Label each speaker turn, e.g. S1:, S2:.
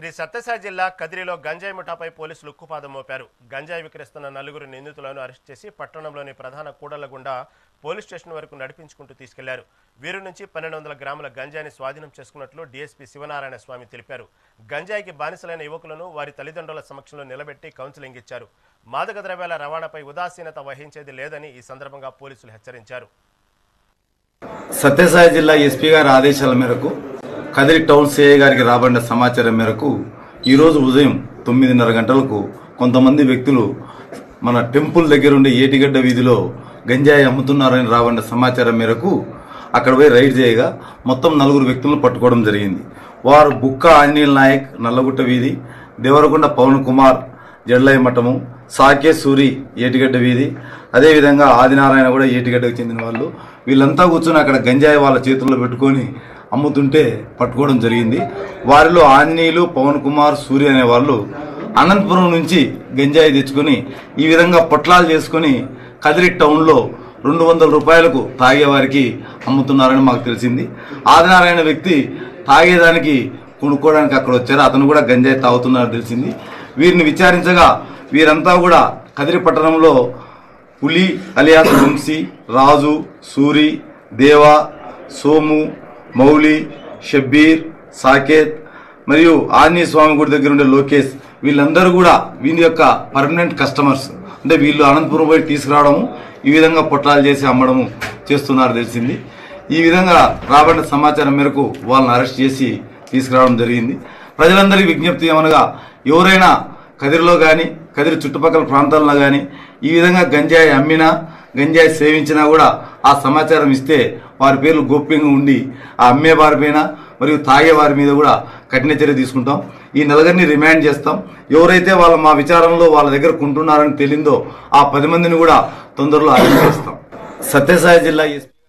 S1: శ్రీ సత్యసాయి జిల్లా కదిరిలో గంజాయి ముఠాపై పోలీసులు ఉక్కుపాదం మోపారు. గంజాయి విక్రయిస్తున్న నలుగురు నిందితులను అరెస్ట్ చేసి పట్టణంలోని ప్రధాన కూడళ్ళ గుండా పోలీస్ స్టేషన్ వరకు నడిపించుకుంటూ తీసుకెళ్ళారు. వీరి నుంచి పన్నెండు వందల గ్రాముల గంజాయిని స్వాధీనం చేసుకున్నట్లు డీఎస్పీ శివనారాయణ స్వామి తెలిపారు. గంజాయికి బానిసలైన యువకులను వారి తల్లిదండ్రుల సమక్షంలో నిలబెట్టి కౌన్సిలింగ్ ఇచ్చారు. మాదక ద్రవ్యాల రవాణాపై ఉదాసీనత వహించేది లేదని ఈ సందర్భంగా పోలీసులు హెచ్చరించారు.
S2: సత్యసాయి జిల్లా ఎస్పీ గారి ఆదేశాల మేరకు కదిరి టౌన్ సిఐ గారికి రాబడిన సమాచారం మేరకు ఈరోజు ఉదయం తొమ్మిదిన్నర గంటలకు కొంతమంది వ్యక్తులు మన టెంపుల్ దగ్గరుండి ఏటిగడ్డ వీధిలో గంజాయి అమ్ముతున్నారని రాబడిన సమాచారం మేరకు అక్కడ పోయి రైడ్ చేయగా మొత్తం నలుగురు వ్యక్తులను పట్టుకోవడం జరిగింది. వారు బుక్క ఆంజనేయుల నాయక్ నల్లగుట్ట వీధి దేవరకొండ పవన్ కుమార్ జడ్లయ్య మఠము సాకే సూరి ఏటిగడ్డ వీధి అదేవిధంగా ఆదినారాయణ కూడా ఏటిగడ్డకు చెందిన వాళ్ళు. వీళ్ళంతా కూర్చొని అక్కడ గంజాయి వాళ్ళ చేతుల్లో పెట్టుకొని అమ్ముతుంటే పట్టుకోవడం జరిగింది. వారిలో ఆంజనేయులు పవన్ కుమార్ సూర్య అనే వాళ్ళు అనంతపురం నుంచి గంజాయి తెచ్చుకొని ఈ విధంగా పొట్లాలు చేసుకొని కదిరి టౌన్లో రెండు వందల రూపాయలకు తాగేవారికి అమ్ముతున్నారని మాకు తెలిసింది. ఆదినారాయణ వ్యక్తి తాగేదానికి కొనుక్కోవడానికి అక్కడ వచ్చారు. అతను కూడా గంజాయి తాగుతున్నారని తెలిసింది. వీరిని విచారించగా వీరంతా కూడా కదిరి పట్టణంలో పులి అలియాస్ వంశీ రాజు సూరి దేవ సోము మౌలి షబ్బీర్ సాకేత్ మరియు ఆంజనేయ స్వామి గుడి దగ్గర ఉండే లోకేష్ వీళ్ళందరూ కూడా వీని యొక్క పర్మనెంట్ కస్టమర్స్. అంటే వీళ్ళు అనంతపురం పోయి తీసుకురావడము ఈ విధంగా పొట్లాలు చేసి అమ్మడము చేస్తున్నారు తెలిసింది. ఈ విధంగా రాబడిన సమాచారం మేరకు వాళ్ళని అరెస్ట్ చేసి తీసుకురావడం జరిగింది. ప్రజలందరికీ విజ్ఞప్తి ఏమనగా ఎవరైనా కదిరిలో కానీ కదిరి చుట్టుపక్కల ప్రాంతాల్లో కానీ ఈ విధంగా గంజాయి అమ్మినా గంజాయి సేవించినా కూడా ఆ సమాచారం ఇస్తే వారి పేర్లు గోప్యంగా ఉండి ఆ అమ్మే వారిపైన మరియు తాగే వారి మీద కూడా కఠిన చర్య తీసుకుంటాం. ఈ నలుగురిని రిమాండ్ చేస్తాం. ఎవరైతే వాళ్ళ మా విచారంలో వాళ్ళ దగ్గర కొంటున్నారని తెలిందో ఆ పది మందిని కూడా తొందరలో అరెస్ట్ చేస్తాం. సత్యసాయి జిల్లా ఎస్పీ